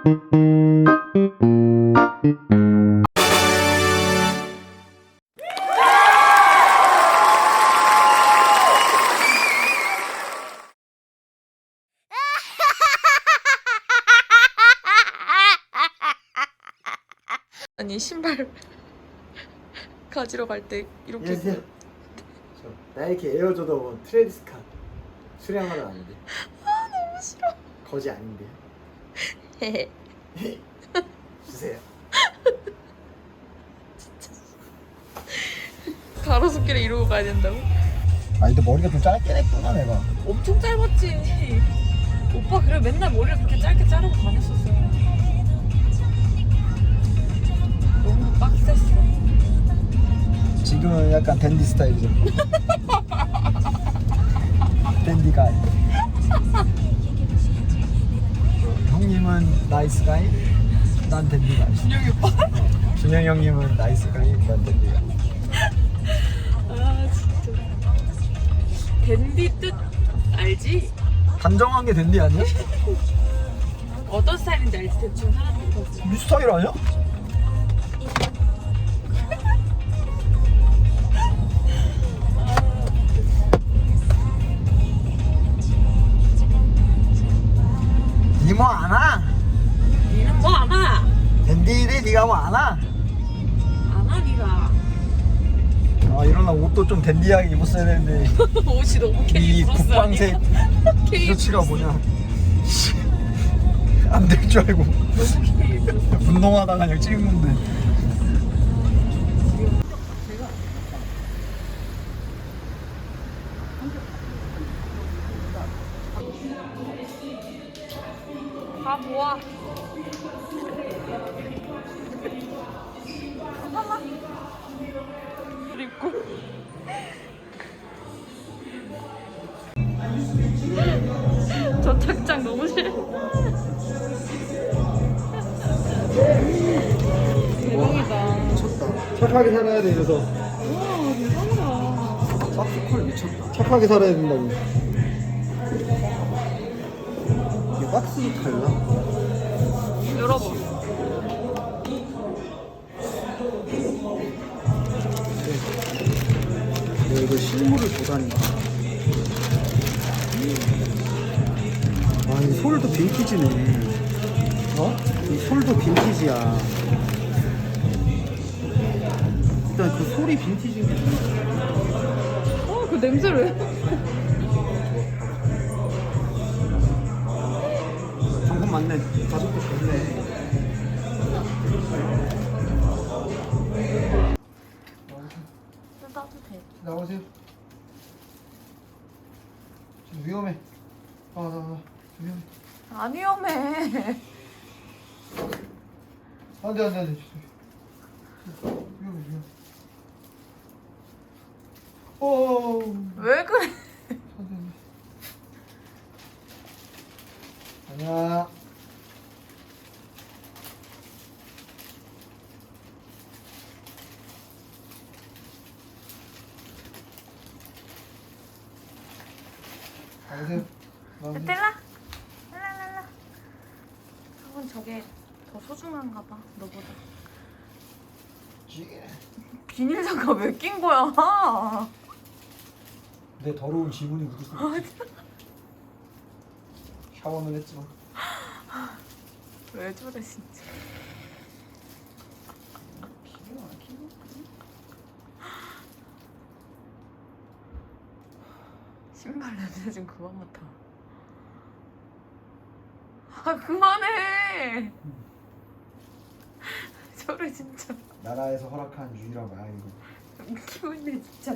아니 신발 가지러 갈 때 이렇게 안녕하세요. 저 나이키 에어조던 트레디스카 수량하러 왔는데. 아 너무 싫어. 거지 아닌데요? 헤헤 주세요. 가로수길에 이러고 가야 된다고? 아 근데 머리가 좀 짧게 냈구나 내가. 엄청 짧았지 오빠 그래 맨날 머리를 그렇게 짧게 자르고 다녔었어 너무 빡셌어 지금은 약간 댄디 스타일이죠. 댄디가. 형님은 나이스 가이, 난 댄디 가이. 준영이 오빠? 준영 형님은 나이스 가이, 난 댄디 가이. 아 진짜 댄디 뜻 알지? 단정한 게 댄디 아니야? 어떤 스타일인지 알지 대충 사람들이 봤을 이 스타일 아니야? 니가 뭐 아나? 아나 니가. 아 이러나 옷도 좀 댄디하게 입었어야 되는데. 옷이 너무 이 K 브로스 국방색 아니야? K 티셔츠가 뭐냐. 안 될 줄 알고. 너무 브로스 운동하다가 그냥 찍은 건데. 다 모아. 그리고 저 착장 너무 싫어. 대박이다. 착하게 살아야 돼 이래서 와 대박이다. 박스콜 미쳤다 착하게 살아야 된다고 이게 박스도 달라 열어봐. 이거 실물을 보다니 아 이 솔도 빈티지네. 어? 이 솔도 빈티지야. 일단 그 솔이 빈티지인 게 어, 그 냄새를. 왜? 정품 맞네. 가격도 좋네 나오세요. 지금 위험해. 아, 아, 아 위험해. 안 위험해. 안 돼 안 돼 안 돼. 위험해 위험해. 오 왜 그래? 안돼 나오세요 나오세요 스텔라? 랄랄랄라. 형은 저게 더 소중한가 봐, 너보다. 찌개 비닐 장갑 왜 낀 거야? 내 더러운 지문이 묻을 수 아, 있지 샤워는 했지만 왜 저래 진짜. 기가 막히네. 신발 냄새 좀 그만 맡아. 아 그만해. 저래 진짜 나라에서 허락한 유일한 마약이고 웃기고 있네 진짜.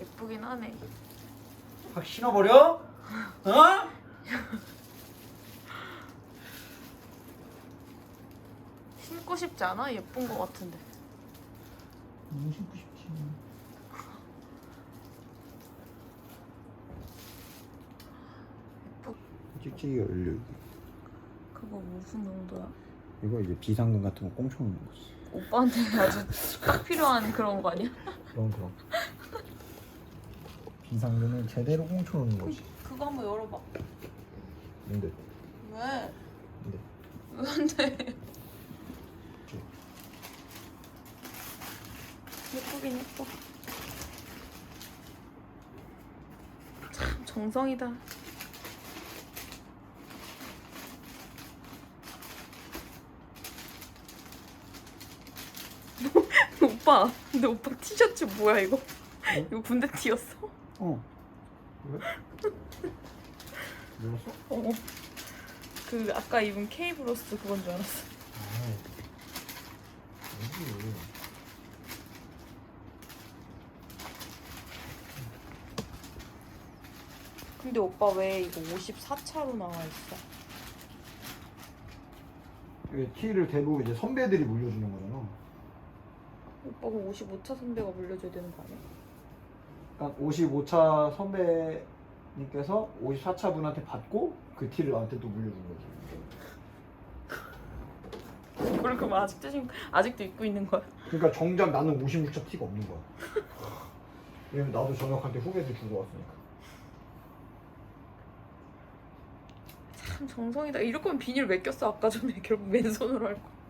예쁘긴 하네. 확 신어버려? 어? 신고 싶지 않아? 예쁜 거 같은데. 너무 신고 싶지 예쁘. 찍찍이 올려 그거 무슨 용도야? 이거 이제 비상금 같은 거 꽁쳐 놓는 거지 오빠한테 아주 딱 필요한 그런 거 아니야? 그럼 그럼 비상금을 제대로 꽁쳐 놓는 거지. 그거 한번 열어봐. 뭔데? 왜? 근데 왜 안 돼? 예쁘긴 예뻐. 참 정성이다. 오빠, 근데 오빠 티셔츠 뭐야 이거? 이거 군대 티였어? 어. 왜? 눌렀어? 어. 그 아까 입은 케이브로스 그건 줄 알았어. 아. 뭐지? 근데 오빠 왜 이거 54차로 나와 있어? 이게 티를 대부분 이제 선배들이 물려주는 거잖아. 오빠가 55차 선배가 물려줘야 되는 거 아니야? 그러니까 55차 선배님께서 54차 분한테 받고 그 티를 나한테 또 물려준 거지. 그걸 그럼 아직도 지금 아직도 입고 있는 거야? 그러니까 정작 나는 56차 티가 없는 거야. 왜냐면 나도 전역한테 후배들 주고 왔으니까. 참 정성이다. 이럴 거면 비닐 왜 꼈어? 아까 전에 결국 맨손으로 할 거.